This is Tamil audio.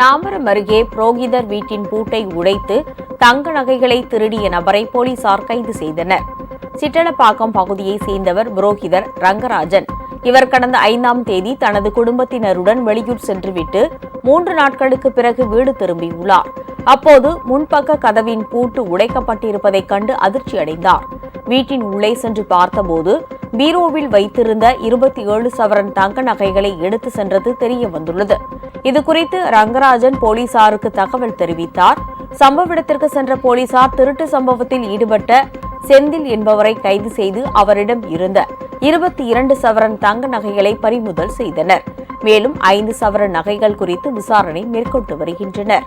தாம்பரம் அருகே புரோகிதர் வீட்டின் பூட்டை உடைத்து தங்க நகைகளை திருடிய நபரை போலீசார் கைது செய்தனர். சிட்டலப்பாக்கம் பகுதியைச் சேர்ந்தவர் புரோகிதர் ரங்கராஜன். இவர் கடந்த ஐந்தாம் தேதி தனது குடும்பத்தினருடன் வெளியூர் சென்றுவிட்டு மூன்று நாட்களுக்கு பிறகு வீடு திரும்பியுள்ளார். அப்போது முன்பக்க கதவின் பூட்டு உடைக்கப்பட்டிருப்பதைக் கண்டு அதிர்ச்சியடைந்தார். வீட்டின் உள்ளே சென்று பார்த்தபோது பீரோவில் வைத்திருந்த இருபத்தி ஏழு சவரன் தங்க நகைகளை எடுத்து சென்றது தெரிய வந்துள்ளது. இதுகுறித்து ரங்கராஜன் போலீசாருக்கு தகவல் தெரிவித்தார். சம்பவ இடத்திற்கு சென்ற போலீசார் திருட்டு சம்பவத்தில் ஈடுபட்ட செந்தில் என்பவரை கைது செய்து அவரிடம் இருந்த இருபத்தி இரண்டு சவரன் தங்க நகைகளை பறிமுதல் செய்தனர். மேலும் ஐந்து சவரன் நகைகள் குறித்து விசாரணை மேற்கொண்டு வருகின்றனர்.